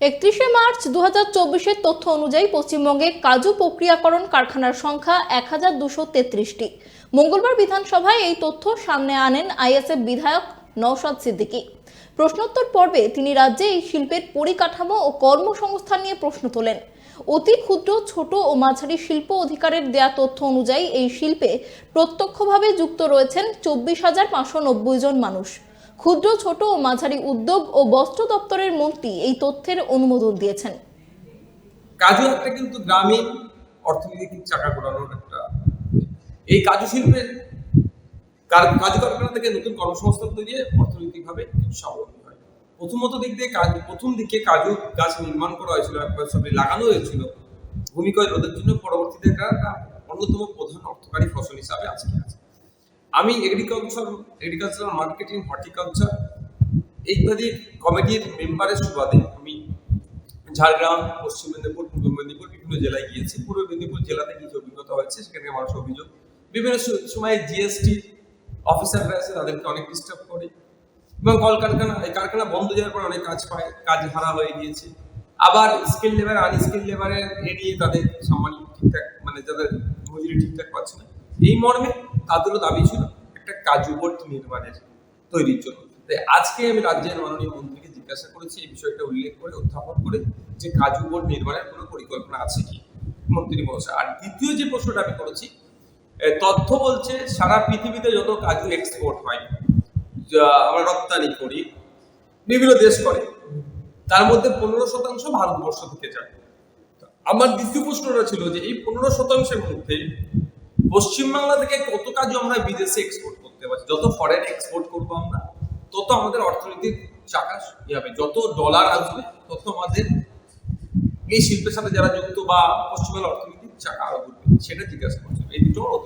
একত্রিশে মার্চ দু হাজার তথ্য অনুযায়ী পশ্চিমবঙ্গে কাজু প্রক্রিয়াকরণ কারখানার সংখ্যা এক হাজার দুশো তেত্রিশটি। মঙ্গলবার বিধানসভায় এই তথ্য সামনে আনেন আইএসএফ বিধায়ক নওশাদ সিদ্দিকী। প্রশ্নোত্তর পর্বে তিনি রাজ্যে এই শিল্পের পরিকাঠামো ও কর্মসংস্থান নিয়ে প্রশ্ন তোলেন। অতি ক্ষুদ্র, ছোট ও মাঝারি শিল্প অধিকারের দেয়া তথ্য অনুযায়ী এই শিল্পে প্রত্যক্ষভাবে যুক্ত রয়েছেন চব্বিশ হাজার পাঁচশো নব্বই জন মানুষ। ক্ষুদ্র, ছোট ও মাঝারি উদ্যোগ ও বস্ত্র দপ্তরের মন্ত্রী এই তথ্যের অনুমোদন দিয়েছেন। কাজু একটা কিন্তু গ্রামীণ অর্থনীতির চাকা ঘোরানোর একটা এই কাজু শিল্পের কাজু কারখানা থেকে নতুন কর্মসংস্থান তৈরি অর্থনৈতিকভাবে স্বাবলম্বী প্রথমত দিক দিয়ে কাজু, প্রথম দিকে কাজু গাছ নির্মাণ করা হয়েছিল, একবার সবে লাগানো হয়েছিল। ভূমিকয় রোধের জন্য পরবর্তীতে একটা অন্যতম প্রধান অর্থকারী ফসল হিসাবে আজকে আছে। আমি এগ্রিকালচার এগ্রিকালচারাল মার্কেটিং হর্টিকালচার ইত্যাদি কমিটির মেম্বারের সুবাদে আমি ঝাড়গ্রাম, পশ্চিম মেদিনীপুর, পূর্ব মেদিনীপুর, বিভিন্ন জেলায় গিয়েছি। পূর্ব মেদিনীপুর জেলাতে কিছু অভিজ্ঞতা হয়েছে, সেখানে মানুষ অভিযোগ। বিভিন্ন সময় জিএসটি অফিসাররা আছে তাদেরকে অনেক ডিস্টার্ব করে এবং কলকারখানা, এই কারখানা বন্ধ যাওয়ার পর অনেক কাজ পায়, কাজ হারা হয়ে গিয়েছে। আবার স্কিল লেবার আনস্কিল লেবারের এড়িয়ে তাদের সম্মানিত ঠিকঠাক মানে যাদের মজুরি ঠিকঠাক পাচ্ছে না। এই মর্মে তাদেরও দাবি ছিল একটা কাজু বোর্ড নির্মাণের তৈরির জন্য। তাই আজকে আমি রাজ্যের মাননীয় মন্ত্রীকে জিজ্ঞাসা করেছি, এই বিষয়টা উল্লেখ করে, উত্থাপন করে যে কাজু বোর্ড নির্মাণের কোনো পরিকল্পনা আছে কি? মন্ত্রী মহাশয়, আর দ্বিতীয় যে প্রশ্নটা আমি করেছি তথ্য বলছে সারা পৃথিবীতে যত কাজু এক্সপোর্ট হয়, যা আমরা রপ্তানি করি, বিভিন্ন দেশ করে, তার মধ্যে পনেরো শতাংশ ভারতবর্ষ থেকে যায়। আমার দ্বিতীয় প্রশ্নটা ছিল যে এই পনেরো শতাংশের মধ্যে পশ্চিমবাংলা থেকে কত কাজ আমরা বিদেশে এক্সপোর্ট করতে পারছি? যত ফরেন এক্সপোর্ট করব আমরা, তত আমাদের অর্থনীতির চাকা ই হবে। যত ডলার আসবে, তত আমাদের এই শিল্পের সাথে যারা যুক্ত বা পশ্চিমবাংলার অর্থনীতির চাকা আরও ঘুরবে। সেটা জিজ্ঞাসা করছে এই দুটো